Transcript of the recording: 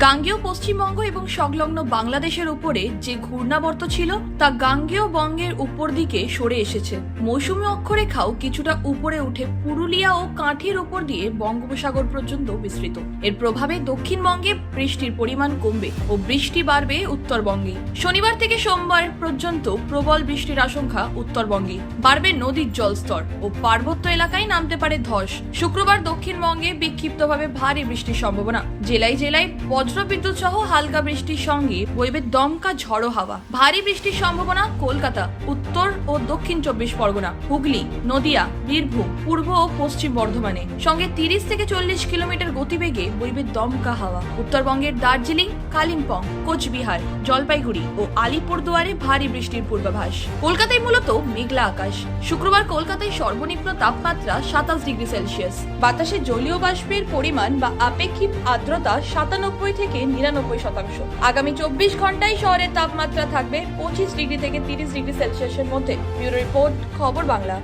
গাঙ্গেয় পশ্চিমবঙ্গ এবং সংলগ্ন বাংলাদেশের উপরে যে ঘূর্ণাবর্ত ছিল, তা গাঙ্গেয় বঙ্গের উপর দিকে সরে এসেছে। মৌসুমী অক্ষরেখাও কিছুটা উপরে উঠে পুরুলিয়া ও কাঁঠির উপর দিয়ে বঙ্গোপসাগর পর্যন্ত বিস্তৃত। এর প্রভাবে দক্ষিণবঙ্গে বৃষ্টির পরিমাণ কমবে ও বৃষ্টি বাড়বে উত্তরবঙ্গে। শনিবার থেকে সোমবার পর্যন্ত প্রবল বৃষ্টির আশঙ্কা উত্তরবঙ্গে। বাড়বে নদীর জলস্তর ও পার্বত্য এলাকায় নামতে পারে ধস। শুক্রবার দক্ষিণবঙ্গে বিক্ষিপ্তভাবে ভারী বৃষ্টির সম্ভাবনা। জেলায় জেলায় বজ্রবিদ্যুৎ সহ হালকা বৃষ্টির সঙ্গে বইবে দমকা ঝড়ো হাওয়া। ভারী বৃষ্টির সম্ভাবনা কলকাতা, উত্তর ও দক্ষিণ চব্বিশ পরগনা, হুগলি, নদিয়া, বীরভূম, পূর্ব ও পশ্চিম বর্ধমানে। সঙ্গে তিরিশ থেকে চল্লিশ কিলোমিটার গতিবেগে বইবে দমকা হাওয়া। উত্তরবঙ্গের দার্জিলিং, কালিম্পং, কোচবিহার, জলপাইগুড়ি ও আলিপুরদুয়ারে ভারী বৃষ্টির পূর্বাভাস। কলকাতায় মূলত মেঘলা আকাশ। শুক্রবার কলকাতায় সর্বনিম্ন তাপমাত্রা সাতাশ ডিগ্রি সেলসিয়াস। বাতাসে জলীয় বাষ্পের পরিমাণ বা আপেক্ষিক আর্দ্রতা সাতানব্বই থেকে নিরানব্বই শতাংশ। আগামী চব্বিশ ঘন্টায় শহরের তাপমাত্রা থাকবে পঁচিশ ডিগ্রি থেকে তিরিশ ডিগ্রি সেলসিয়াসের মধ্যে। ব্যুরো রিপোর্ট, খবর বাংলা।